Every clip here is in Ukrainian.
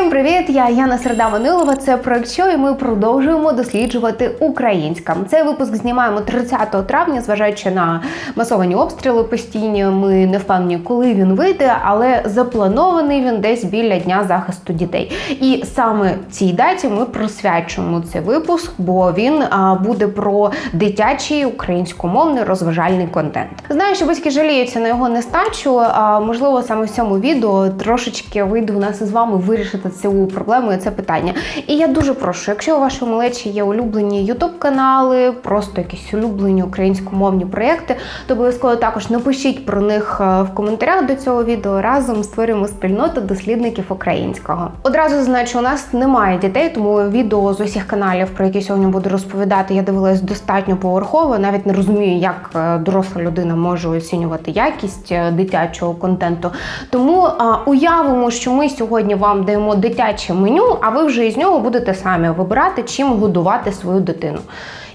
Всім привіт! Я Яна Середа Манилова. Це проект «Що» і ми продовжуємо досліджувати українська. Цей випуск знімаємо 30 травня, зважаючи на масовані обстріли постійні. Ми не впевнені, коли він вийде, але запланований він десь біля дня захисту дітей. І саме цій даті ми присвячуємо цей випуск, бо він буде про дитячий українськомовний розважальний контент. Знаю, що батьки жаліються на його нестачу. Можливо, саме в цьому відео трошечки вийду у нас із вами вирішити цю проблему і це питання. І я дуже прошу, якщо у вашої малечі є улюблені ютуб канали, просто якісь улюблені українськомовні проєкти, то обов'язково також напишіть про них е, в коментарях до цього відео. Разом створюємо спільноту дослідників українського. Одразу зазначу, у нас немає дітей, тому відео з усіх каналів, про які сьогодні буду розповідати, я дивилась достатньо поверхово. Навіть не розумію, як е, доросла людина може оцінювати якість е, дитячого контенту. Тому а, уявимо, що ми сьогодні вам даємо дитяче меню, а ви вже із нього будете самі вибирати, чим годувати свою дитину.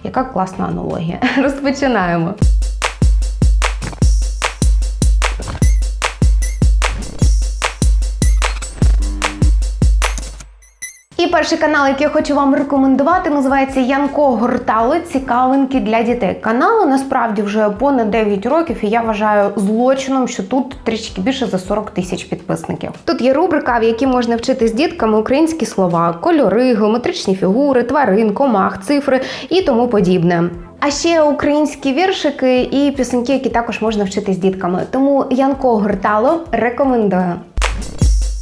Яка класна аналогія. Розпочинаємо. Перший канал, який я хочу вам рекомендувати, називається Янко Гортало Цікавинки для дітей. Каналу насправді вже понад 9 років, і я вважаю злочином, що тут трішки більше за 40 тисяч підписників. Тут є рубрика, в якій можна вчити з дітками українські слова, кольори, геометричні фігури, тварин, комах, цифри і тому подібне. А ще українські віршики і пісеньки, які також можна вчити з дітками. Тому Янко Гортало рекомендую.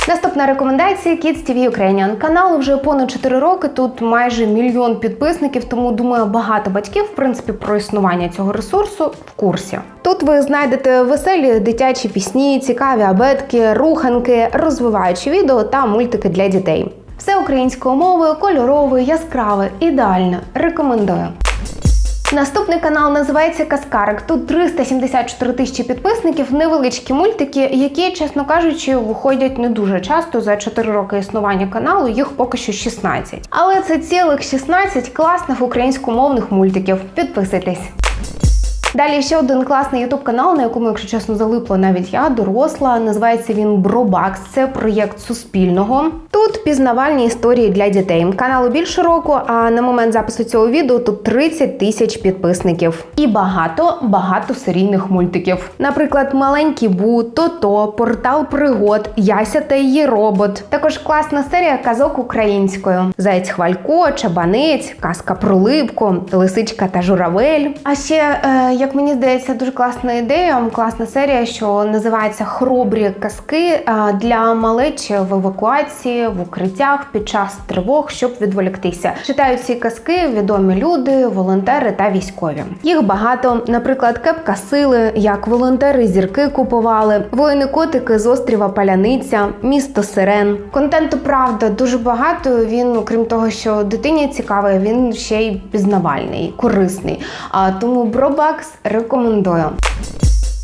Наступна рекомендація Kids TV Ukrainian. Каналу вже понад 4 роки. Тут майже мільйон підписників, тому думаю, багато батьків, в принципі, про існування цього ресурсу в курсі. Тут ви знайдете веселі дитячі пісні, цікаві абетки, руханки, розвиваючі відео та мультики для дітей. Все українською мовою, кольорове, яскраве, ідеально. Рекомендую. Наступний канал називається Каскарик. Тут 374 тисячі підписників, невеличкі мультики, які, чесно кажучи, виходять не дуже часто за 4 роки існування каналу. Їх поки що 16. Але це цілих 16 класних українськомовних мультиків. Підписуйтесь. Далі ще один класний ютуб канал, на якому, якщо чесно, залипла навіть я, доросла. Називається він Бробакс. Це проєкт Суспільного. Тут пізнавальні історії для дітей. Каналу більше року, а на момент запису цього відео тут 30 тисяч підписників. І багато багато серійних мультиків. Наприклад, маленький Бу, Тото, Портал пригод, Яся та її робот. Також класна серія казок українською: Заєць Хвалько, Чабанець, Казка про липку, Лисичка та Журавель. А ще, е, як мені здається, дуже класна ідея, класна серія, що називається Хробрі казки е, для малечі в евакуації, в укриттях під час тривог, щоб відволіктися. Читають ці казки відомі люди, волонтери та військові. Їх багато, наприклад, кепка сили, як волонтери зірки купували, воїни котики з острова Паляниця, місто Сирен. Контенту правда дуже багато. Він, окрім того, що дитині цікавий, він ще й пізнавальний, корисний. А тому Бробакс рекомендую.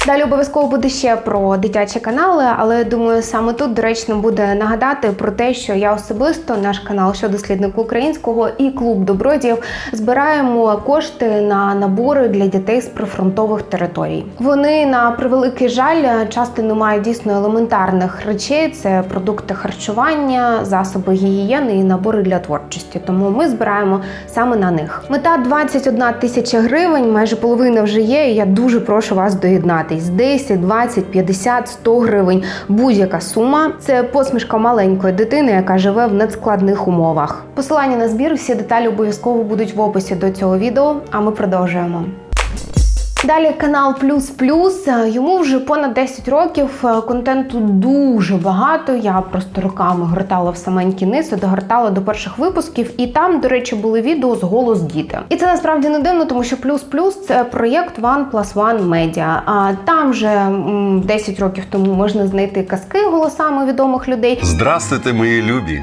Далі обов'язково буде ще про дитячі канали, але думаю, саме тут доречно буде нагадати про те, що я особисто, наш канал що дослідник українського і клуб добродіїв збираємо кошти на набори для дітей з прифронтових територій. Вони на превеликий жаль часто не мають дійсно елементарних речей: це продукти харчування, засоби гігієни і набори для творчості. Тому ми збираємо саме на них. Мета 21 тисяча гривень, майже половина вже є. і Я дуже прошу вас доєднатись. 10, 20, 50, 100 гривень. Будь-яка сума це посмішка маленької дитини, яка живе в надскладних умовах. Посилання на збір, всі деталі обов'язково будуть в описі до цього відео. А ми продовжуємо. Далі канал Плюс Плюс. Йому вже понад 10 років. Контенту дуже багато. Я просто роками гортала в саменький низ, догортала до перших випусків. І там, до речі, були відео з голос діти. І це насправді не дивно, тому що Плюс Плюс це проєкт One Plus One Media. А там вже м, 10 років тому можна знайти казки голосами відомих людей. Здрастуйте, мої любі!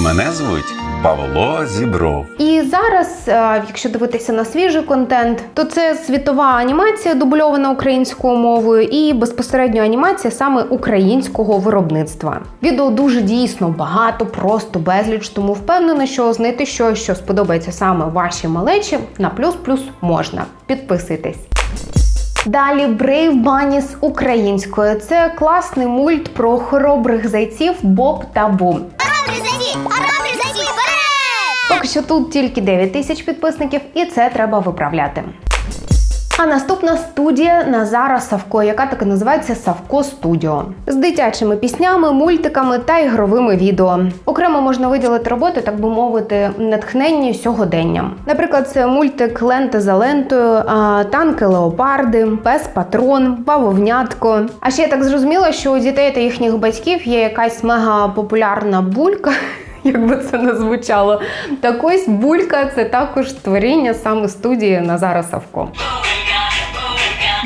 Мене звуть Павло Зібров. І зараз, е, якщо дивитися на свіжий контент, то це світова анімація, дубльована українською мовою, і безпосередньо анімація саме українського виробництва. Відео дуже дійсно багато, просто безліч, тому впевнена, що знайти щось, що сподобається саме вашій малечі, на плюс-плюс можна. Підписуйтесь. Далі Brave Bunnies українською. Це класний мульт про хоробрих зайців Боб та Бум. Хоробрі зайці зайці! Поки що тут тільки 9 тисяч підписників, і це треба виправляти. А наступна студія Назара Савко, яка так і називається Савко Студіо, з дитячими піснями, мультиками та ігровими відео. Окремо можна виділити роботи, так би мовити, натхненні сьогоденням. Наприклад, це мультик Лента за лентою, танки леопарди, пес патрон, бавовнятко. А ще я так зрозуміла, що у дітей та їхніх батьків є якась мега популярна булька. Як би це не звучало, так ось булька це також творіння саме студії Назара Савко.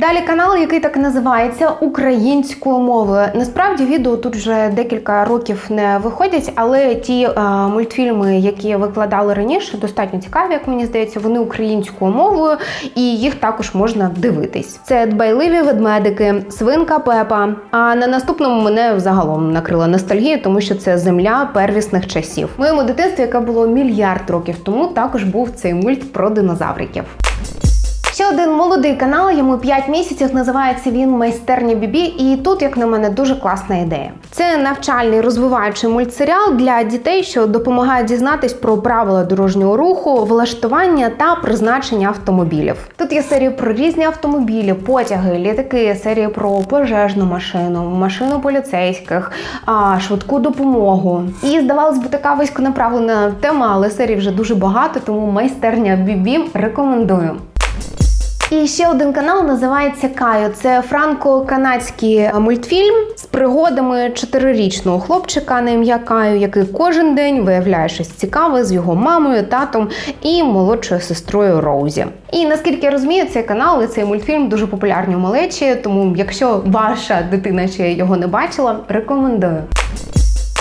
Далі канал, який так називається українською мовою. Насправді відео тут вже декілька років не виходять, але ті е, мультфільми, які викладали раніше, достатньо цікаві, як мені здається, вони українською мовою, і їх також можна дивитись. Це дбайливі ведмедики, свинка Пепа. А на наступному мене загалом накрила ностальгія, тому що це земля первісних часів. В моєму дитинстві, яке було мільярд років тому, також був цей мульт про динозавриків. Ще один молодий канал, йому 5 місяців. Називається він Майстерня Бібі. І тут, як на мене, дуже класна ідея. Це навчальний розвиваючий мультсеріал для дітей, що допомагає дізнатись про правила дорожнього руху, влаштування та призначення автомобілів. Тут є серії про різні автомобілі, потяги, літаки, серії про пожежну машину, машину поліцейських, а, швидку допомогу. І здавалось би, така вузьконаправлена тема, але серій вже дуже багато, тому майстерня Бібі рекомендую. І ще один канал називається Кайо. Це франко-канадський мультфільм з пригодами чотирирічного хлопчика на ім'я Кайо, який кожен день виявляє щось цікаве з його мамою, татом і молодшою сестрою Роузі. І наскільки я розумію, цей канал і цей мультфільм дуже популярні у малечі. Тому, якщо ваша дитина ще його не бачила, рекомендую.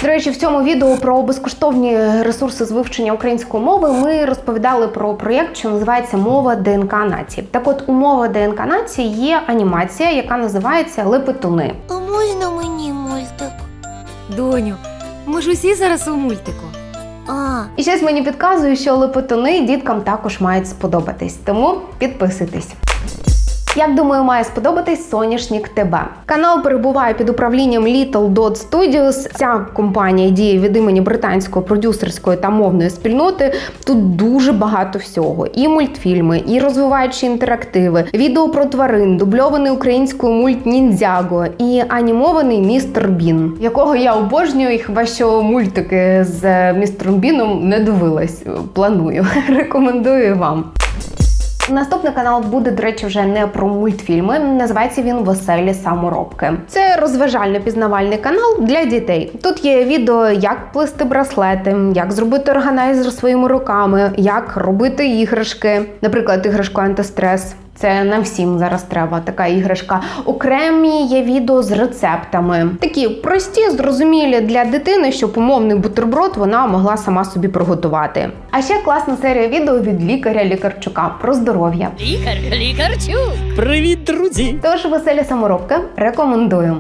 До речі, в цьому відео про безкоштовні ресурси з вивчення української мови ми розповідали про проєкт, що називається Мова ДНК нації. Так от у мова ДНК нації є анімація, яка називається Лепетуни. А можна мені мультик? Доню, ми ж усі зараз у мультику. А, І щось мені підказує, що лепетуни діткам також мають сподобатись, тому підписуйтесь. Як думаю, має сподобатись соняшник ТБ. Канал перебуває під управлінням Little Dot Studios. Ця компанія діє від імені британської продюсерської та мовної спільноти. Тут дуже багато всього: і мультфільми, і розвиваючі інтерактиви, відео про тварин, дубльований українською мульт Ніндзяго і анімований містер Бін, якого я обожнюю, і хіба що мультики з е, містером Біном не дивилась. Планую. Рекомендую вам. Наступний канал буде, до речі, вже не про мультфільми. Називається він Веселі саморобки. Це розважально-пізнавальний канал для дітей. Тут є відео, як плести браслети, як зробити органайзер своїми руками, як робити іграшки, наприклад, іграшку антистрес. Це нам всім зараз треба така іграшка. Окремі є відео з рецептами. Такі прості, зрозумілі для дитини, щоб умовний бутерброд вона могла сама собі приготувати. А ще класна серія відео від лікаря Лікарчука про здоров'я. Лікар, лікарчук. Привіт, друзі! Тож веселі саморобки рекомендую.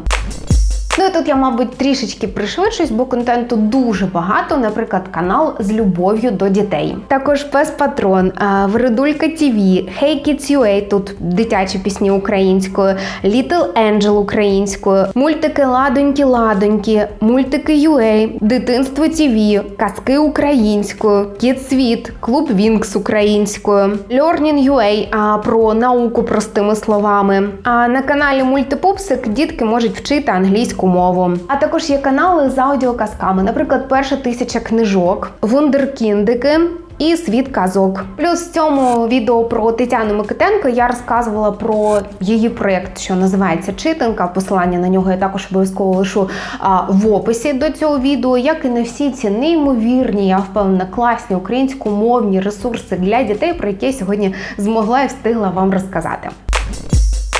Ну і тут я, мабуть, трішечки пришвидшусь, бо контенту дуже багато. Наприклад, канал з любов'ю до дітей. Також пес Патрон, а, Вредулька ТВ, Hey Kids UA, тут дитячі пісні українською, Little Angel українською, мультики Ладоньки Ладоньки, мультики UA, Дитинство ТВ, казки українською, Кіт Світ, Клуб Вінкс українською, Learning UA про науку простими словами. А на каналі Мультипупсик дітки можуть вчити англійську мову. А також є канали з аудіоказками, наприклад, перша тисяча книжок, Вундеркіндики. І світ казок. Плюс в цьому відео про Тетяну Микитенко я розказувала про її проєкт, що називається Читанка. Посилання на нього я також обов'язково лишу а, в описі до цього відео, як і на всі ці неймовірні, я впевнена, класні українськомовні ресурси для дітей, про які я сьогодні змогла і встигла вам розказати.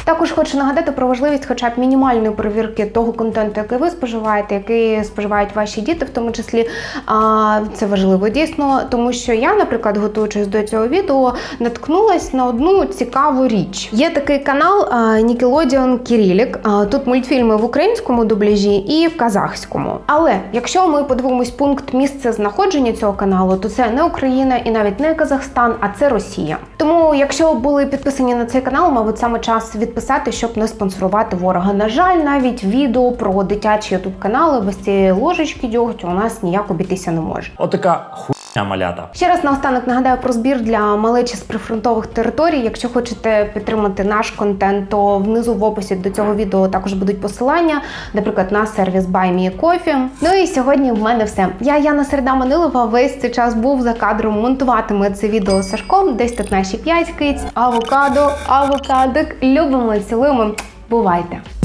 Також хочу нагадати про важливість, хоча б мінімальної перевірки того контенту, який ви споживаєте, який споживають ваші діти, в тому числі. Це важливо дійсно, тому що я, наприклад, готуючись до цього відео, наткнулась на одну цікаву річ. Є такий канал Nickelodeon Кирилік. А, Тут мультфільми в українському дубляжі і в казахському. Але якщо ми подивимось пункт місця знаходження цього каналу, то це не Україна і навіть не Казахстан, а це Росія. Тому якщо були підписані на цей канал, мабуть, саме час відписати, щоб не спонсорувати ворога. На жаль, навіть відео про дитячі ютуб канали без цієї ложечки дьогтю у нас ніяк обійтися не може. Отака хуйня малята. Ще раз наостанок нагадаю про збір для малечі з прифронтових територій. Якщо хочете підтримати наш контент, то внизу в описі до цього відео також будуть посилання, наприклад, на сервіс BuyMeCoffee. Ну і сьогодні в мене все. Я Яна Середа Манилова. Весь цей час був за кадром. Монтуватиме це відео Сашком. Десь тут наші п'ять киць, авокадо, авокадик. Любимо, цілуємо. Бувайте!